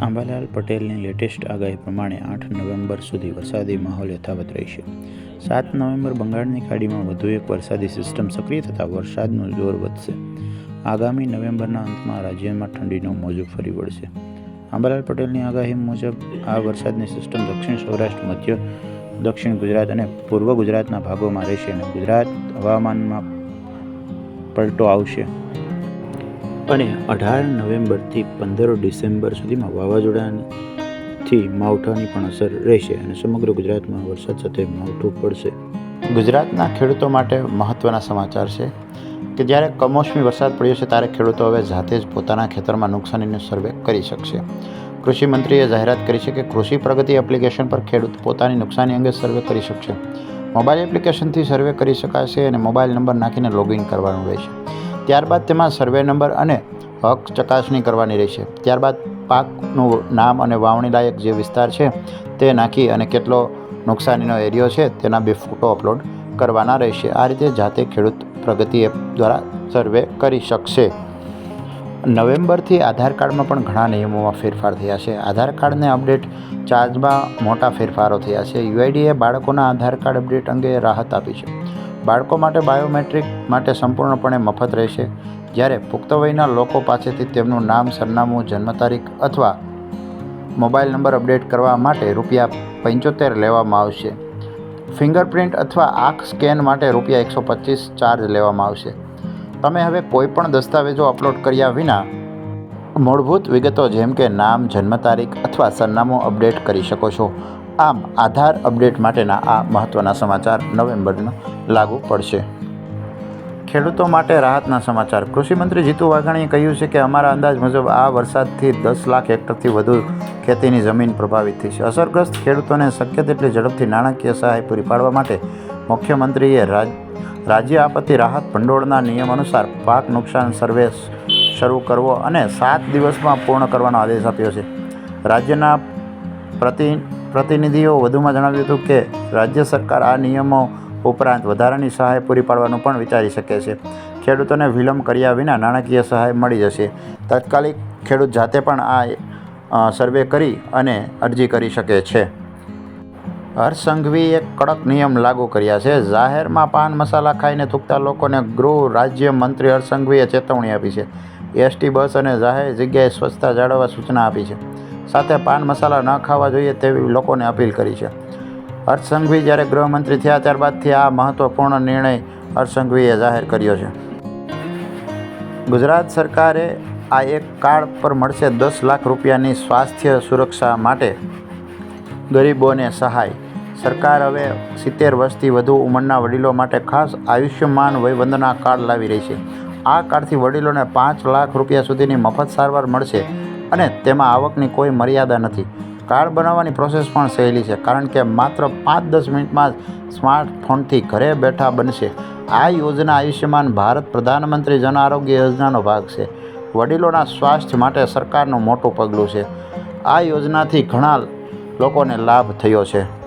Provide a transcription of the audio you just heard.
આંબાલાલ પટેલની લેટેસ્ટ આગાહી પ્રમાણે આઠ નવેમ્બર સુધી વરસાદી માહોલ યથાવત રહેશે. સાત નવેમ્બર બંગાળની ખાડીમાં વધુ એક વરસાદી સિસ્ટમ સક્રિય થતાં વરસાદનું જોર વધશે. આગામી નવેમ્બરના અંતમાં રાજ્યમાં ઠંડીનો મોજું ફરી વળશે. આંબાલાલ પટેલની આગાહી મુજબ, આ વરસાદની સિસ્ટમ દક્ષિણ સૌરાષ્ટ્ર, મધ્ય, દક્ષિણ ગુજરાત અને પૂર્વ ગુજરાતના ભાગોમાં રહેશે અને ગુજરાત હવામાનમાં પલટો આવશે. અને અઢાર નવેમ્બરથી પંદર ડિસેમ્બર સુધીમાં વાવાઝોડાથી માવઠાની પણ અસર રહેશે અને સમગ્ર ગુજરાતમાં વરસાદ સાથે માવઠું પડશે. ગુજરાતના ખેડૂતો માટે મહત્ત્વના સમાચાર છે કે જ્યારે કમોસમી વરસાદ પડ્યો છે ત્યારે ખેડૂતો હવે જાતે જ પોતાના ખેતરમાં નુકસાનીનો સર્વે કરી શકશે. કૃષિ મંત્રીએ જાહેરાત કરી છે કે કૃષિ પ્રગતિ એપ્લિકેશન પર ખેડૂત પોતાની નુકસાની અંગે સર્વે કરી શકશે. મોબાઈલ એપ્લિકેશનથી સર્વે કરી શકાશે અને મોબાઈલ નંબર નાખીને લોગિન કરવાનું રહેશે. ત્યારબાદ તેમાં સર્વે નંબર અને હક ચકાસણી કરવાની રહેશે. ત્યારબાદ પાકનું નામ અને વાવણી લાયક જે વિસ્તાર છે તે નાખી અને કેટલો નુકસાનીનો એરિયો છે તેના બે ફોટો અપલોડ કરવાના રહેશે. આ રીતે જાતે ખેડૂત પ્રગતિ એપ દ્વારા સર્વે કરી શકશે. નવેમ્બરથી આધાર કાર્ડમાં પણ ઘણા નિયમોમાં ફેરફાર થયા છે. આધાર કાર્ડને અપડેટ ચાર્જમાં મોટા ફેરફારો થયા છે. યુઆઈડીએ બાળકોના આધાર કાર્ડ અપડેટ અંગે રાહત આપી છે. બાળકો માટે બાયોમેટ્રિક માટે સંપૂર્ણપણે મફત રહેશે. જ્યારે પુખ્ત વયના લોકો પાસેથી તેમનું નામ, સરનામું, જન્મ તારીખ અથવા મોબાઈલ નંબર અપડેટ કરવા માટે રૂપિયા પંચોતેર લેવામાં આવશે. ફિંગરપ્રિન્ટ અથવા આંખ સ્કેન માટે રૂપિયા એકસો પચીસ ચાર્જ લેવામાં આવશે. તમે હવે કોઈ પણ દસ્તાવેજો અપલોડ કર્યા વિના મૂળભૂત વિગતો જેમ કે નામ, જન્મ તારીખ અથવા સરનામું અપડેટ કરી શકો છો. આમ, આધાર અપડેટ માટેના આ મહત્ત્વના સમાચાર નવેમ્બરનો લાગુ પડશે. ખેડૂતો માટે રાહતના સમાચાર. કૃષિમંત્રી જીતુ વાઘાણીએ કહ્યું છે કે અમારા અંદાજ મુજબ આ વરસાદથી દસ લાખ હેક્ટરથી વધુ ખેતીની જમીન પ્રભાવિત થઈ છે. અસરગ્રસ્ત ખેડૂતોને શક્ય તેટલી ઝડપથી નાણાકીય સહાય પૂરી પાડવા માટે મુખ્યમંત્રીએ રાજ, રાજ્ય આપત્તિ રાહત ભંડોળના નિયમ અનુસાર પાક નુકસાન સર્વે શરૂ કરવો અને સાત દિવસમાં પૂર્ણ કરવાનો આદેશ આપ્યો છે. રાજ્યના પ્રતિ, પ્રતિનિધિઓ વધુમાં જણાવ્યું હતું કે, રાજ્ય સરકાર આ નિયમો ઉપરાંત વધારાની સહાય પૂરી પાડવાનું પણ વિચારી શકે છે. ખેડૂતોને વિલંબ કર્યા વિના નાણાકીય સહાય મળી જશે. તાત્કાલિક ખેડૂત જાતે પણ આ સર્વે કરી અને અરજી કરી શકે છે. હર્ષ સંઘવીએ કડક નિયમ લાગુ કર્યા છે. જાહેરમાં પાન મસાલા ખાઈને થૂકતા લોકોને ગૃહ રાજ્ય મંત્રી હરસંઘવીએ ચેતવણી આપી છે. એસટી બસ અને જાહેર જગ્યાએ સ્વચ્છતા જાળવવા સૂચના આપી છે. સાથે પાન મસાલા ન ખાવા જોઈએ તેવી લોકોને અપીલ કરી છે. હર્ષસંઘવી જ્યારે ગૃહમંત્રી થયા ત્યારબાદથી આ મહત્ત્વપૂર્ણ નિર્ણય હર્ષસંઘવીએ જાહેર કર્યો છે. ગુજરાત સરકારે આ એક કાર્ડ પર મળશે દસ લાખ રૂપિયાની સ્વાસ્થ્ય સુરક્ષા માટે ગરીબોને સહાય. સરકાર હવે સિત્તેર વર્ષથી વધુ ઉંમરના વડીલો માટે ખાસ આયુષ્યમાન વયવંદના કાર્ડ લાવી રહી છે. આ કાર્ડથી વડીલોને પાંચ લાખ રૂપિયા સુધીની મફત સારવાર મળશે અને તેમાં આવકની કોઈ મર્યાદા નથી. કાર્ડ બનાવવાની પ્રોસેસ પણ સહેલી છે, કારણ કે માત્ર પાંચ દસ મિનિટમાં જ સ્માર્ટફોનથી ઘરે બેઠા બનશે. આ યોજના આયુષ્યમાન ભારત પ્રધાનમંત્રી જન આરોગ્ય યોજનાનો ભાગ છે. વડીલોના સ્વાસ્થ્ય માટે સરકારનું મોટું પગલું છે. આ યોજનાથી ઘણા લોકોને લાભ થયો છે.